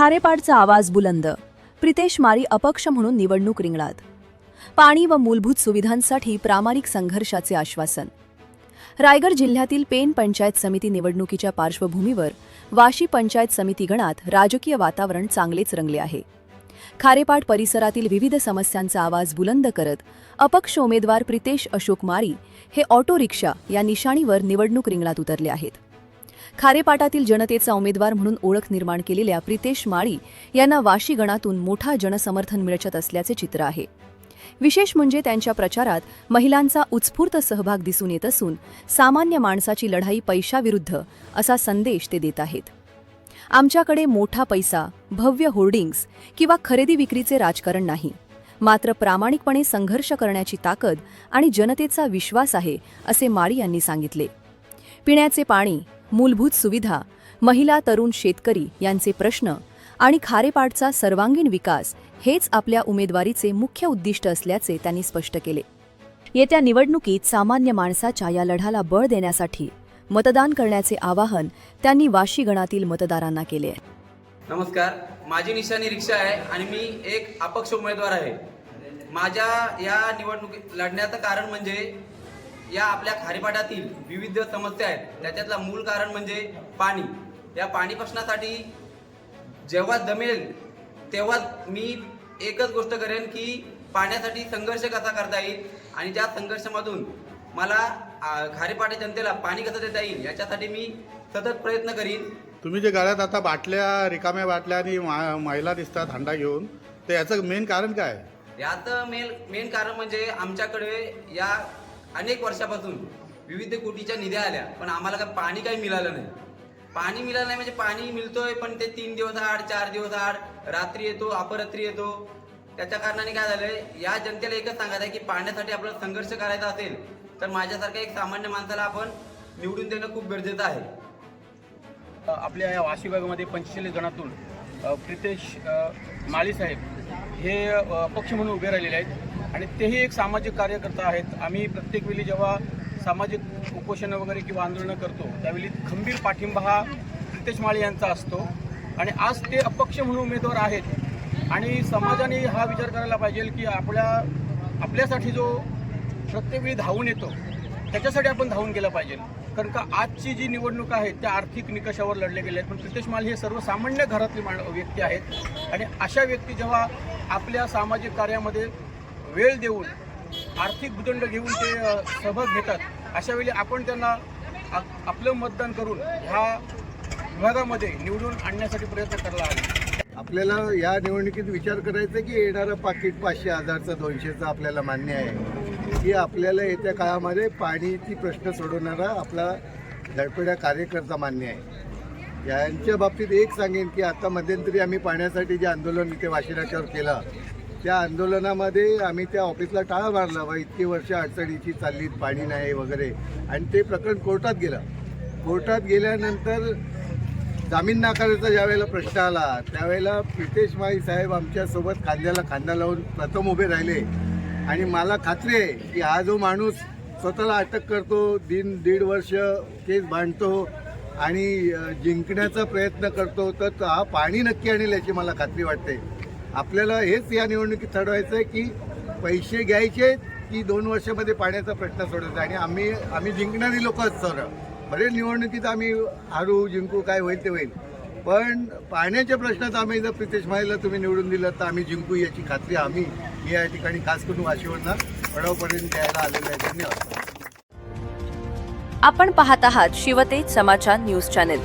खारेपाडचा आवाज बुलंद. प्रितेश मारी अपक्ष म्हणून निवडणूक रिंगणात. पाणी व मूलभूत सुविधांसाठी प्रामाणिक संघर्षाचे आश्वासन. रायगड जिल्ह्यातील पेन पंचायत समिती निवडणुकीच्या पार्श्वभूमीवर वाशी पंचायत समिती गणात राजकीय वातावरण चांगलेच रंगले आहे. खारेपाट परिसरातील विविध समस्यांचा आवाज बुलंद करत अपक्ष उमेदवार प्रितेश अशोक मारी हे ऑटो रिक्षा या निशाणीवर निवडणूक रिंगणात उतरले आहेत. खारेपाटातील जनतेचा उमेदवार म्हणून ओळख निर्माण केलेल्या प्रितेश माळी यांना वाशी गणातून मोठा जनसमर्थन मिळत असल्याचे चित्र आहे. विशेष म्हणजे त्यांच्या प्रचारात महिलांचा उत्स्फूर्त सहभाग दिसून येत असून सामान्य माणसाची लढाई पैशाविरुद्ध असा संदेश ते देत आहेत. आमच्याकडे मोठा पैसा भव्य होर्डिंग्स किंवा खरेदी विक्रीचे राजकारण नाही. मात्र प्रामाणिकपणे संघर्ष करण्याची ताकद आणि जनतेचा विश्वास आहे असे माळी यांनी सांगितले. पिण्याचे पाणी मूलभूत सुविधा महिला तरुण शेतकरी यांचे प्रश्न आणि खारेपाटचा सर्वांगीण विकास हेच आपल्या उमेदवारीचे मुख्य उद्दिष्ट असल्याचे त्यांनी स्पष्ट केले. येत्या निवडणुकीत सामान्य माणसाच्या या लढाला बळ देण्यासाठी मतदान करण्याचे आवाहन त्यांनी वाशी गणातील मतदारांना केले नमस्कार माझी निशाणी रिक्षा आहे आणि मी एक अपक्ष उमेदवार आहे. माझ्या या निवडणुकीत लढण्याचं कारण म्हणजे या आपल्या खारेपाटातील विविध समस्या आहेत. त्याच्यातला मूळ कारण म्हणजे पाणी. या पाणी प्रश्नासाठी जेव्हा जमेल तेव्हा मी एकच गोष्ट करेन की पाण्यासाठी संघर्ष कसा करता येईल आणि त्या संघर्षामधून मला खारेपाटा जनतेला पाणी कसं देता येईल याच्यासाठी मी सतत प्रयत्न करीन. तुम्ही जे गळ्यात आता बाटल्या रिकाम्या बाटल्या आणि मा- महिला दिसतात हंडा घेऊन तर याचं मेन कारण काय? याचं मेन मेन कारण म्हणजे आमच्याकडे या अनेक वर्षापासून विविध कोटीच्या निध्या आल्या पण आम्हाला काय पाणी काही मिळालं नाही. पाणी मिळालं नाही म्हणजे पाणी मिळतोय पण ते तीन दिवस आड चार दिवस आड रात्री येतो अपरात्री येतो. त्याच्या कारणाने काय झालंय या जनतेला एकच सांगायचं आहे की पाण्यासाठी आपल्याला संघर्ष करायचा असेल तर माझ्यासारख्या एक सामान्य माणसाला आपण निवडून देणं खूप गरजेचं आहे. आपल्या या वाशी भागामध्ये पंचेचाळीस जणातून प्रितेश माळी साहेब हे पक्ष म्हणून उभे राहिलेले आहेत. आणि तेही एक सामाजिक कार्यकर्ता आहेत. आम्ही प्रत्येक वेळी जेव्हा सामाजिक उपोषणं वगैरे किंवा आंदोलनं करतो त्यावेळी खंबीर पाठिंबा हा रितेश माळी यांचा असतो. आणि आज ते अपक्ष म्हणून उमेदवार आहेत. आणि समाजाने हा विचार करायला पाहिजे की आपल्या आपल्यासाठी जो प्रत्येक वेळी धावून येतो त्याच्यासाठी आपण धावून गेलं पाहिजे. कारण का आजची जी निवडणूक आहे त्या आर्थिक निकषावर लढले गेले आहेत. पण प्रितेश माल हे सर्वसामान्य घरातली माण व्यक्ती आहेत. आणि अशा व्यक्ती जेव्हा आपल्या सामाजिक कार्यामध्ये वेळ देऊन आर्थिक भूदंड घेऊन ते सहभाग घेतात. अशा वेळी आपण त्यांना आपलं मतदान करून ह्या विभागामध्ये निवडून आणण्यासाठी प्रयत्न करायला आहे आपल्याला या निवडणुकीत विचार करायचा की येणारं पाकिट पाचशे हजारचं दोनशेचं आपल्याला मान्य आहे. की आपल्याला येत्या काळामध्ये पाणीची प्रश्न सोडवणारा आपला धडपड्या कार्यकर्ता मान्य आहे. यांच्या बाबतीत एक सांगेन की आता मध्यंतरी आम्ही पाण्यासाठी जे आंदोलन इथे वाशिराच्यावर केलं त्या आंदोलनामध्ये आम्ही त्या ऑफिसला टाळा मारला बा इतकी वर्ष अडचणीची चाललीत पाणी नाही वगैरे. आणि ते प्रकरण कोर्टात गेलं. कोर्टात गेल्यानंतर जामीन नाकाराचा ज्यावेळेला प्रश्न आला त्यावेळेला प्रितेश माई साहेब आमच्यासोबत खांद्याला खांदा लावून प्रथम उभे राहिले. आणि मला खात्री आहे की हा जो माणूस स्वतःला अटक करतो दिन दीड वर्ष केस बांधतो आणि जिंकण्याचा प्रयत्न करतो तर हा पाणी नक्की आणेल याची मला खात्री वाटते. आपल्याला हेच या निवडणुकीत ठरवायचं आहे की पैसे घ्यायचे की दोन वर्षामध्ये पाण्याचा प्रश्न सोडायचा आणि आम्ही आम्ही जिंकणारी लोकच सर बरेच निवडणुकीत आम्ही हारू जिंकू काय होईल ते होईल. पण पाण्याच्या प्रश्नात आम्ही जर प्रितेश माईला तुम्ही निवडून दिलं तर आम्ही जिंकू याची खात्री आम्ही या ठिकाणी खास करून वाशिवडना वडावपर्यंत द्यायला आलेलो आहे. धन्यवाद. आपण पाहत आहात शिवतेज समाचार न्यूज चॅनेल.